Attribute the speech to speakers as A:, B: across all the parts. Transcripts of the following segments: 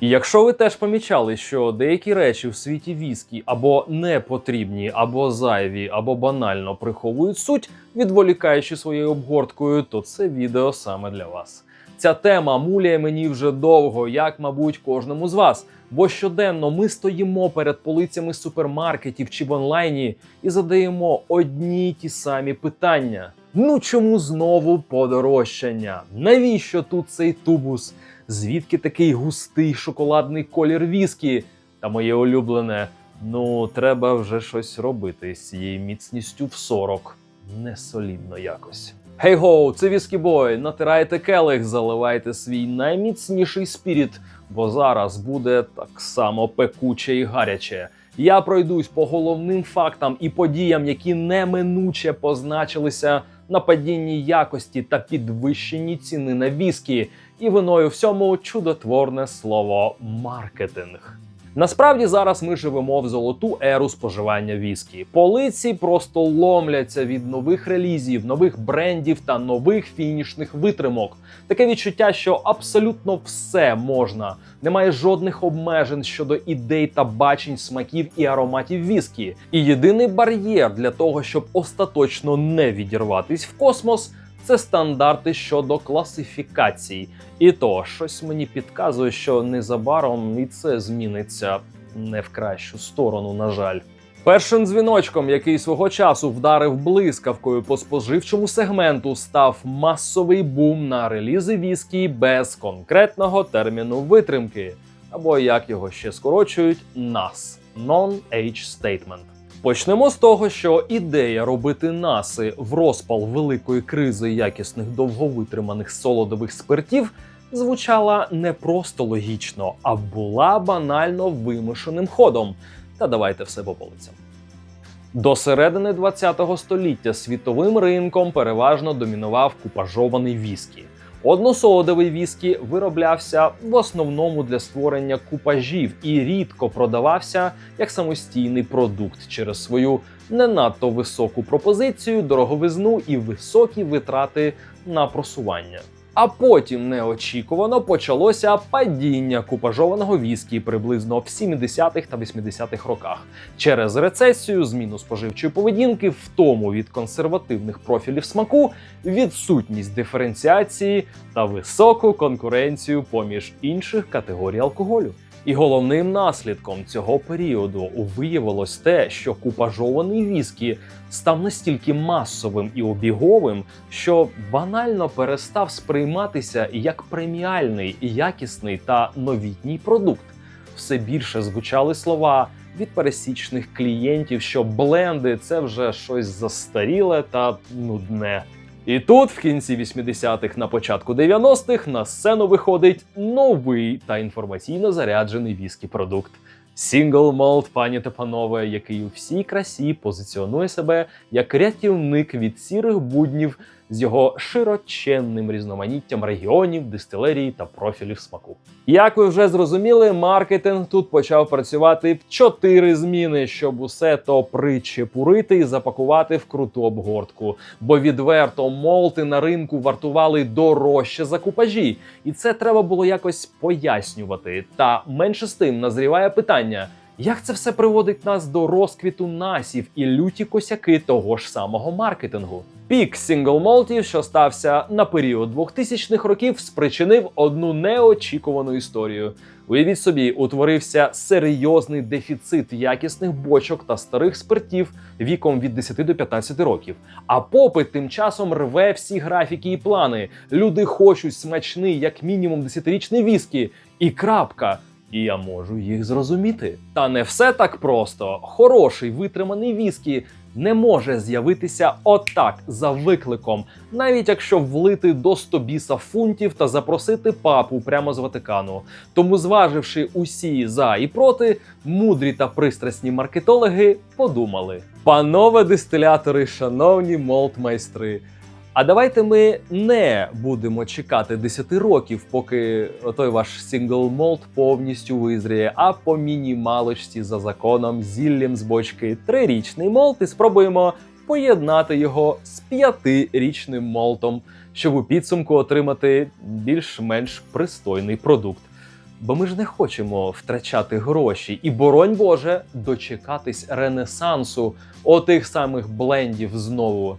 A: І якщо ви теж помічали, що деякі речі в світі віскі або не потрібні, або зайві, або банально приховують суть, відволікаючи своєю обгорткою, то це відео саме для вас. Ця тема муляє мені вже довго, як, мабуть, кожному з вас. Бо щоденно ми стоїмо перед полицями супермаркетів чи в онлайні і задаємо одні й ті самі питання. Ну чому знову подорожчання? Навіщо тут цей тубус? Звідки такий густий шоколадний колір віскі? Та моє улюблене. Ну, треба вже щось робити з цією міцністю в 40. Не солідно якось. Гей-гоу, це віскі бой. Натирайте келих, заливайте свій найміцніший спіріт, бо зараз буде так само пекуче і гаряче. Я пройдусь по головним фактам і подіям, які неминуче позначилися на падінні якості та підвищенні ціни на віскі, і виною всьому чудотворне слово маркетинг. Насправді зараз ми живемо в золоту еру споживання віскі. Полиці просто ломляться від нових релізів, нових брендів та нових фінішних витримок. Таке відчуття, що абсолютно все можна. Немає жодних обмежень щодо ідей та бачень смаків і ароматів віскі. І єдиний бар'єр для того, щоб остаточно не відірватись в космос. Це стандарти щодо класифікацій. І то щось мені підказує, що незабаром і це зміниться не в кращу сторону, на жаль. Першим дзвіночком, який свого часу вдарив блискавкою по споживчому сегменту, став масовий бум на релізи віскі без конкретного терміну витримки, або як його ще скорочують, NAS – Non-Age Statement. Почнемо з того, що ідея робити наси в розпал великої кризи якісних довговитриманих солодових спиртів звучала не просто логічно, а була банально вимушеним ходом. Та давайте все по полицям. До середини ХХ століття світовим ринком переважно домінував купажований віскі. Односолодовий віскі вироблявся в основному для створення купажів і рідко продавався як самостійний продукт через свою не надто високу пропозицію, дороговизну і високі витрати на просування. А потім неочікувано почалося падіння купажованого віскі приблизно в 70-х та 80-х роках через рецесію, зміну споживчої поведінки, втому від консервативних профілів смаку, відсутність диференціації та високу конкуренцію поміж інших категорій алкоголю. І головним наслідком цього періоду виявилось те, що купажований віскі став настільки масовим і обіговим, що банально перестав сприйматися як преміальний, якісний та новітній продукт. Все більше звучали слова від пересічних клієнтів, що бленди це вже щось застаріле та нудне. І тут, в кінці 80-х, на початку 90-х, на сцену виходить новий та інформаційно заряджений віскі продукт. Сінгл Молд, пані та панове, який у всій красі позиціонує себе як рятівник від сірих буднів з його широченним різноманіттям регіонів, дистилерій та профілів смаку. Як ви вже зрозуміли, маркетинг тут почав працювати в чотири зміни, щоб усе то причепурити і запакувати в круту обгортку. Бо відверто молти на ринку вартували дорожче за купажі, і це треба було якось пояснювати. Та менше з тим назріває питання. Як це все приводить нас до розквіту насів і люті косяки того ж самого маркетингу? Пік сінгл-молтів, що стався на період 2000-х років, спричинив одну неочікувану історію. Уявіть собі, утворився серйозний дефіцит якісних бочок та старих спиртів віком від 10 до 15 років. А попит тим часом рве всі графіки і плани. Люди хочуть смачний, як мінімум, 10-річний віскі. І крапка. І я можу їх зрозуміти. Та не все так просто. Хороший витриманий віскі не може з'явитися отак за викликом, навіть якщо влити до 100 біса фунтів та запросити папу прямо з Ватикану. Тому, зваживши усі за і проти, мудрі та пристрасні маркетологи подумали: панове дистилятори, шановні молт-майстри. А давайте ми не будемо чекати 10 років, поки той ваш сингл молт повністю визріє, а по мінімалочці за законом зіллям з бочки трирічний молт і спробуємо поєднати його з п'ятирічним молтом, щоб у підсумку отримати більш-менш пристойний продукт. Бо ми ж не хочемо втрачати гроші і, боронь Боже, дочекатись ренесансу отих самих блендів знову.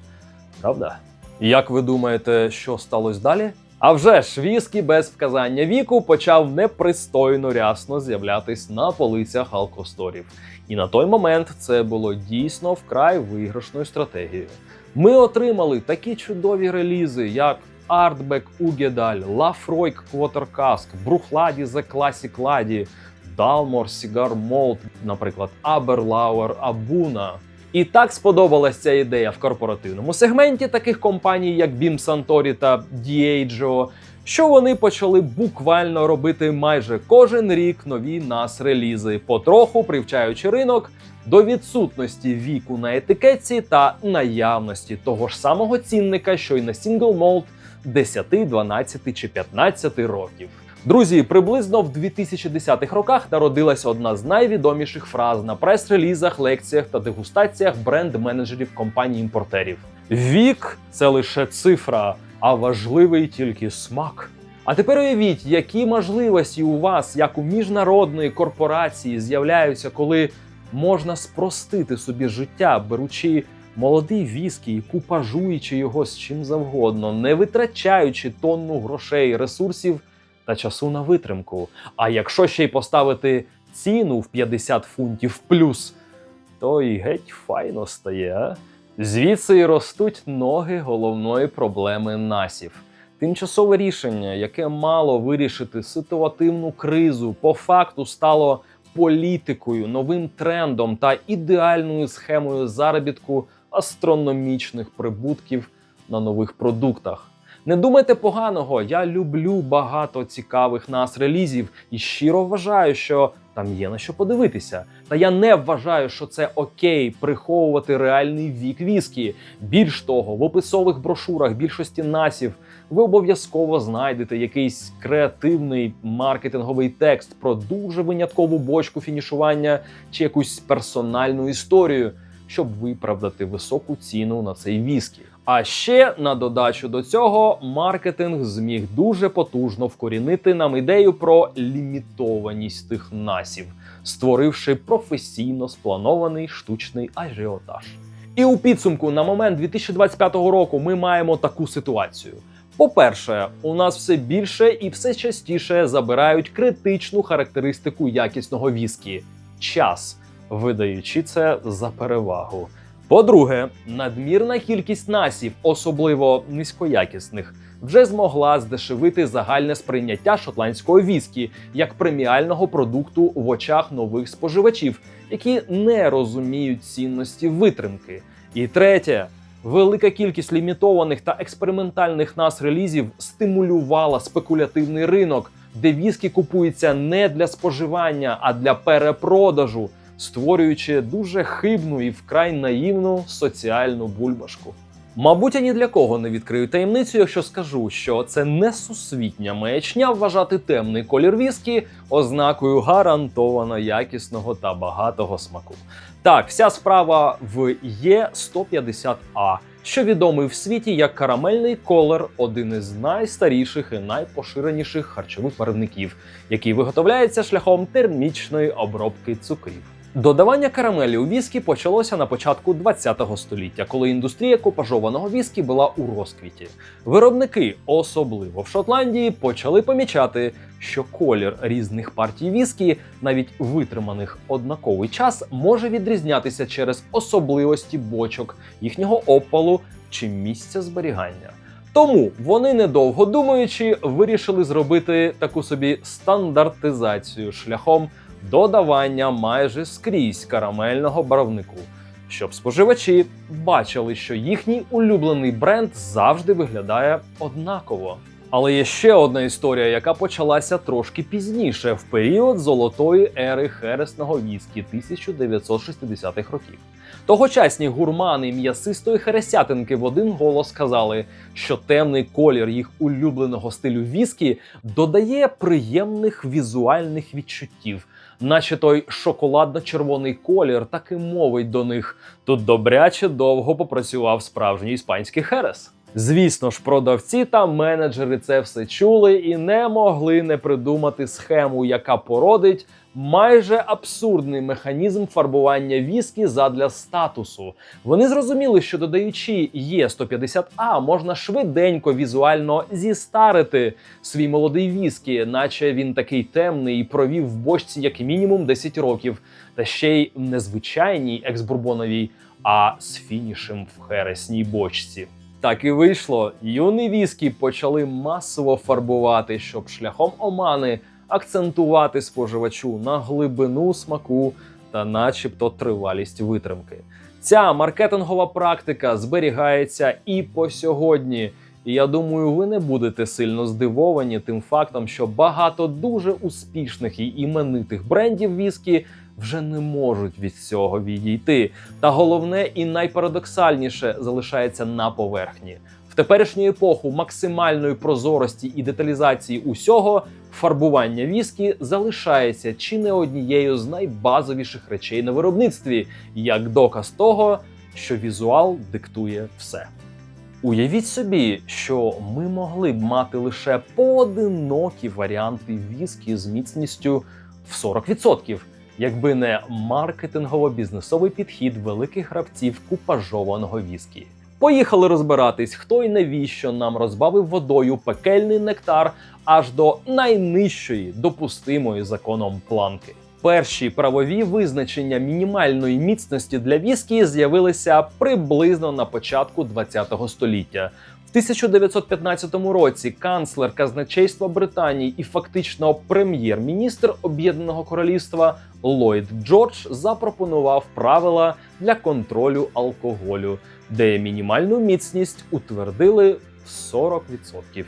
A: Правда? Як ви думаєте, що сталося далі? А вже ж без вказання віку почав непристойно рясно з'являтись на полицях алкосторів. І на той момент це було дійсно вкрай виграшною стратегією. Ми отримали такі чудові релізи, як Artback Угедаль, Quarter Cask, Брухладі The Classic Laddy, Dalmor Cigar Malt, наприклад, Aberlauer Abuna. І так сподобалась ця ідея в корпоративному сегменті таких компаній, як BIM Suntory та Diageo, що вони почали буквально робити майже кожен рік нові нас релізи, потроху привчаючи ринок до відсутності віку на етикетці та наявності того ж самого цінника, що й на Single Malt 10, 12 чи 15 років. Друзі, приблизно в 2010-х роках народилась одна з найвідоміших фраз на прес-релізах, лекціях та дегустаціях бренд-менеджерів компаній-імпортерів. Вік це лише цифра, а важливий тільки смак. А тепер уявіть, які можливості у вас, як у міжнародної корпорації, з'являються, коли можна спростити собі життя, беручи молодий віскі і купажуючи його з чим завгодно, не витрачаючи тонну грошей, ресурсів та часу на витримку. А якщо ще й поставити ціну в 50 фунтів плюс, то і геть файно стає. Звідси й ростуть ноги головної проблеми насів. Тимчасове рішення, яке мало вирішити ситуативну кризу, по факту стало політикою, новим трендом та ідеальною схемою заробітку астрономічних прибутків на нових продуктах. Не думайте поганого, я люблю багато цікавих нас релізів і щиро вважаю, що там є на що подивитися. Та я не вважаю, що це окей приховувати реальний вік віскі. Більш того, в описових брошурах більшості насів ви обов'язково знайдете якийсь креативний маркетинговий текст про дуже виняткову бочку фінішування чи якусь персональну історію, щоб виправдати високу ціну на цей віскі. А ще на додачу до цього маркетинг зміг дуже потужно вкорінити нам ідею про лімітованість тих насів, створивши професійно спланований штучний ажіотаж. І у підсумку на момент 2025 року ми маємо таку ситуацію. По-перше, у нас все більше і все частіше забирають критичну характеристику якісного віскі час, видаючи це за перевагу. По-друге, надмірна кількість насів, особливо низькоякісних, вже змогла здешевити загальне сприйняття шотландського віскі як преміального продукту в очах нових споживачів, які не розуміють цінності витримки. І третє. Велика кількість лімітованих та експериментальних нас релізів стимулювала спекулятивний ринок, де віскі купується не для споживання, а для перепродажу, створюючи дуже хибну і вкрай наївну соціальну бульбашку. Мабуть, я ні для кого не відкрию таємницю, якщо скажу, що це не сусвітня маячня вважати темний колір віскі ознакою гарантовано якісного та багатого смаку. Так, вся справа в Є150А, що відомий в світі як карамельний колер, один із найстаріших і найпоширеніших харчових виробників, який виготовляється шляхом термічної обробки цукрів. Додавання карамелі у віскі почалося на початку ХХ століття, коли індустрія купажованого віскі була у розквіті. Виробники, особливо в Шотландії, почали помічати, що колір різних партій віскі, навіть витриманих однаковий час, може відрізнятися через особливості бочок, їхнього опалу чи місця зберігання. Тому вони, недовго думаючи, вирішили зробити таку собі стандартизацію шляхом додавання майже скрізь карамельного барвнику, щоб споживачі бачили, що їхній улюблений бренд завжди виглядає однаково. Але є ще одна історія, яка почалася трошки пізніше, в період золотої ери хересного віскі 1960-х років. Тогочасні гурмани м'ясистої хересятинки в один голос сказали, що темний колір їх улюбленого стилю віскі додає приємних візуальних відчуттів, наче той шоколадно-червоний колір так і мовить до них. Тут добряче довго попрацював справжній іспанський херес. Звісно ж, продавці та менеджери це все чули і не могли не придумати схему, яка породить майже абсурдний механізм фарбування віскі задля статусу. Вони зрозуміли, що додаючи Є150А, можна швиденько візуально зістарити свій молодий віскі, наче він такий темний і провів в бочці як мінімум 10 років, та ще й не звичайній ексбурбоновій, а з фінішем в хересній бочці. Так і вийшло. Юні віскі почали масово фарбувати, щоб шляхом омани акцентувати споживачу на глибину смаку та, начебто, тривалість витримки. Ця маркетингова практика зберігається і по сьогодні. І я думаю, ви не будете сильно здивовані тим фактом, що багато дуже успішних і іменитих брендів віскі вже не можуть від цього відійти. Та головне і найпарадоксальніше залишається на поверхні. В теперішню епоху максимальної прозорості і деталізації усього фарбування віскі залишається чи не однією з найбазовіших речей на виробництві, як доказ того, що візуал диктує все. Уявіть собі, що ми могли б мати лише поодинокі варіанти віскі з міцністю в 40%, якби не маркетингово-бізнесовий підхід великих гравців купажованого віскі. Поїхали розбиратись, хто і навіщо нам розбавив водою пекельний нектар аж до найнижчої допустимої законом планки. Перші правові визначення мінімальної міцності для віскі з'явилися приблизно на початку ХХ століття. В 1915 році канцлер казначейства Британії і фактично прем'єр-міністр Об'єднаного Королівства Ллойд Джордж запропонував правила для контролю алкоголю, де мінімальну міцність утвердили в 40%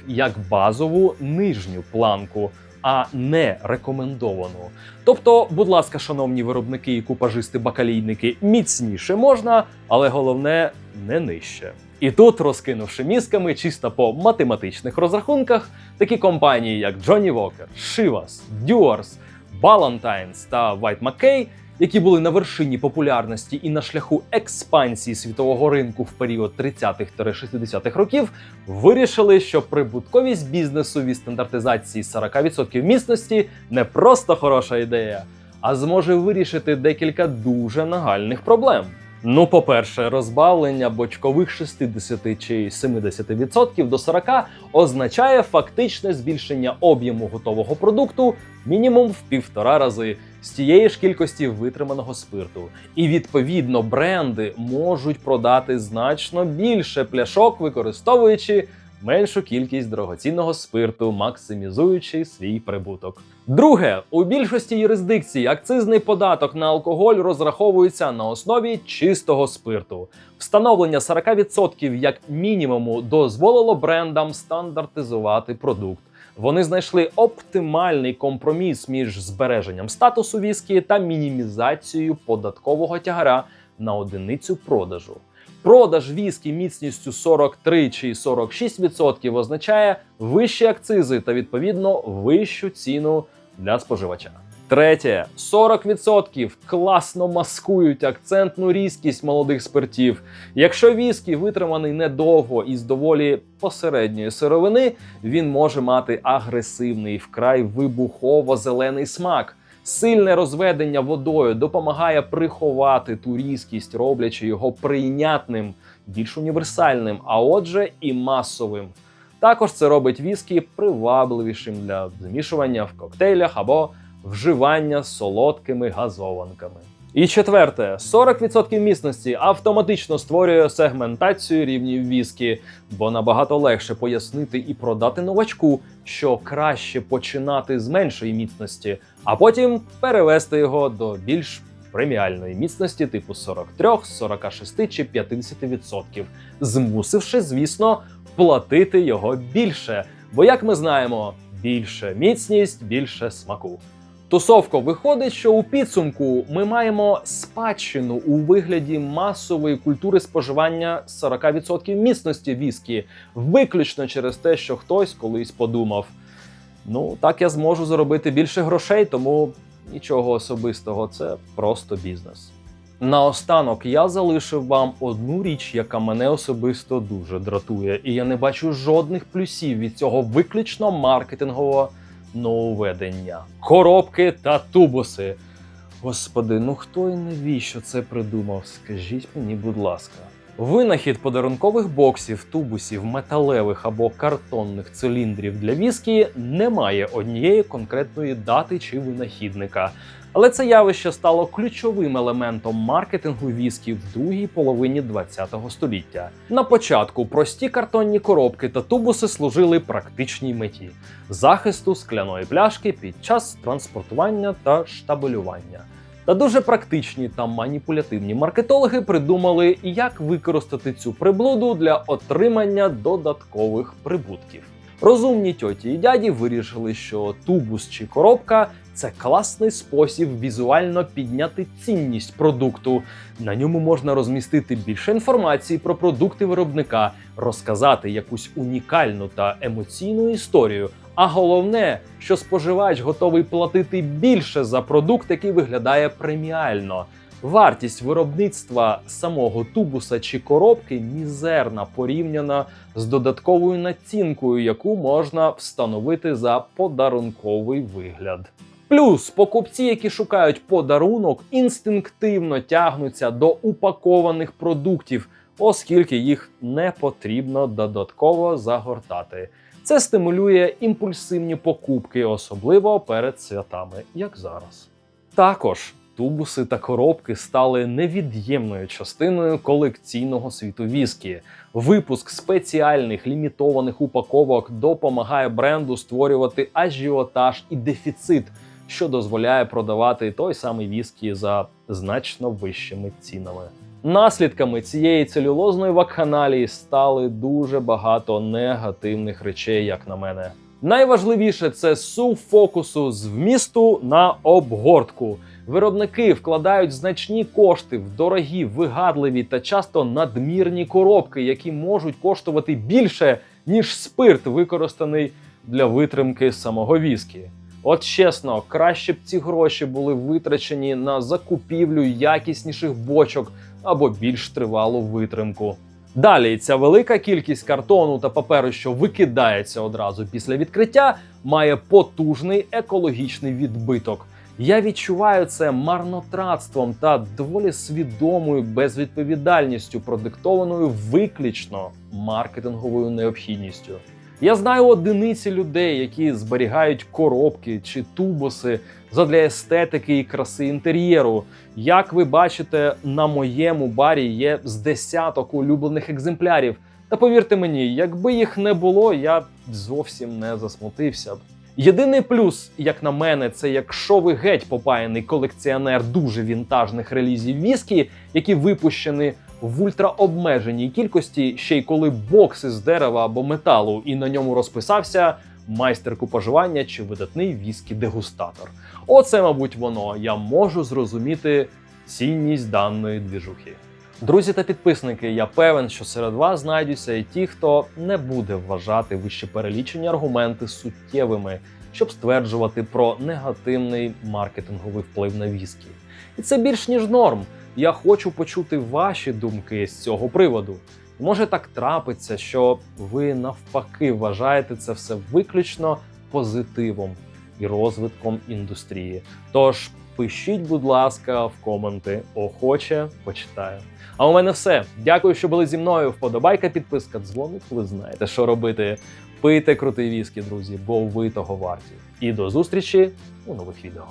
A: як базову нижню планку, а не рекомендовану. Тобто, будь ласка, шановні виробники і купажисти-бакалійники, міцніше можна, але головне не нижче. І тут, розкинувши мізками чисто по математичних розрахунках, такі компанії, як Johnny Walker, Chivas, Dewar's, Ballantines та White McKay, які були на вершині популярності і на шляху експансії світового ринку в період 30-60-х років, вирішили, що прибутковість бізнесу від стандартизації 40% міцності не просто хороша ідея, а зможе вирішити декілька дуже нагальних проблем. Ну, по-перше, розбавлення бочкових 60 чи 70% до 40 означає фактичне збільшення об'єму готового продукту мінімум в півтора рази з тієї ж кількості витриманого спирту. І відповідно бренди можуть продати значно більше пляшок, використовуючи меншу кількість дорогоцінного спирту, максимізуючи свій прибуток. Друге, у більшості юрисдикцій акцизний податок на алкоголь розраховується на основі чистого спирту. Встановлення 40% як мінімуму дозволило брендам стандартизувати продукт. Вони знайшли оптимальний компроміс між збереженням статусу віскі та мінімізацією податкового тягара на одиницю продажу. Продаж віскі міцністю 43 чи 46% означає вищі акцизи та відповідно вищу ціну для споживача. Третє 40% класно маскують акцентну різкість молодих спиртів. Якщо віскі витриманий недовго і з доволі посередньої сировини, він може мати агресивний вкрай вибухово-зелений смак. Сильне розведення водою допомагає приховати ту різкість, роблячи його прийнятним, більш універсальним, а отже, і масовим. Також це робить віскі привабливішим для змішування в коктейлях або вживання солодкими газованками. І четверте, 40% міцності автоматично створює сегментацію рівнів віскі, бо набагато легше пояснити і продати новачку, що краще починати з меншої міцності, а потім перевести його до більш преміальної міцності, типу 43, 46 чи 50%, змусивши, звісно, платити його більше. Бо, як ми знаємо, більше міцність, більше смаку. Тусовко виходить, що у підсумку ми маємо спадщину у вигляді масової культури споживання 40% міцності віскі, виключно через те, що хтось колись подумав: ну так я зможу заробити більше грошей, тому нічого особистого, це просто бізнес. Наостанок я залишив вам одну річ, яка мене особисто дуже дратує, і я не бачу жодних плюсів від цього виключно маркетингового нововведення. Коробки та тубуси. Господи, ну хто і навіщо це придумав? Скажіть мені, будь ласка. Винахід подарункових боксів, тубусів, металевих або картонних циліндрів для віскі не має однієї конкретної дати чи винахідника. Але це явище стало ключовим елементом маркетингу віскі в другій половині ХХ століття. На початку прості картонні коробки та тубуси служили практичній меті захисту скляної пляшки під час транспортування та штабелювання. Та дуже практичні та маніпулятивні маркетологи придумали, як використати цю приблуду для отримання додаткових прибутків. Розумні тьоті і дяді вирішили, що тубус чи коробка це класний спосіб візуально підняти цінність продукту. На ньому можна розмістити більше інформації про продукти виробника, розказати якусь унікальну та емоційну історію. А головне, що споживач готовий платити більше за продукт, який виглядає преміально. Вартість виробництва самого тубуса чи коробки мізерна порівняна з додатковою націнкою, яку можна встановити за подарунковий вигляд. Плюс покупці, які шукають подарунок, інстинктивно тягнуться до упакованих продуктів, оскільки їх не потрібно додатково загортати. Це стимулює імпульсивні покупки, особливо перед святами, як зараз. Також тубуси та коробки стали невід'ємною частиною колекційного світу віскі. Випуск спеціальних лімітованих упаковок допомагає бренду створювати ажіотаж і дефіцит, що дозволяє продавати той самий віскі за значно вищими цінами. Наслідками цієї целюлозної вакханалії стали дуже багато негативних речей, як на мене. Найважливіше це сув фокусу з вмісту на обгортку. Виробники вкладають значні кошти в дорогі, вигадливі та часто надмірні коробки, які можуть коштувати більше, ніж спирт, використаний для витримки самого віскі. От чесно, краще б ці гроші були витрачені на закупівлю якісніших бочок або більш тривалу витримку. Далі ця велика кількість картону та паперу, що викидається одразу після відкриття, має потужний екологічний відбиток. Я відчуваю це марнотратством та доволі свідомою безвідповідальністю, продиктованою виключно маркетинговою необхідністю. Я знаю одиниці людей, які зберігають коробки чи тубуси задля естетики і краси інтер'єру. Як ви бачите, на моєму барі є з десяток улюблених екземплярів. Та повірте мені, якби їх не було, я б зовсім не засмутився б. Єдиний плюс, як на мене, це якщо ви геть попаяний колекціонер дуже вінтажних релізів віскі, які випущені в ультраобмеженій кількості, ще й коли бокси з дерева або металу, і на ньому розписався майстер купажування чи видатний віскі-дегустатор. Оце, мабуть, воно. Я можу зрозуміти цінність даної двіжухи. Друзі та підписники, я певен, що серед вас знайдуться і ті, хто не буде вважати вище перелічені аргументи суттєвими, щоб стверджувати про негативний маркетинговий вплив на віскі. І це більш ніж норм. Я хочу почути ваші думки з цього приводу. Може так трапиться, що ви навпаки вважаєте це все виключно позитивом і розвитком індустрії. Тож пишіть, будь ласка, в коменти, охоче почитаю. А у мене все. Дякую, що були зі мною. Вподобайка, підписка, дзвоник. Ви знаєте, що робити. Пийте крутий віскі, друзі, бо ви того варті. І до зустрічі у нових відео.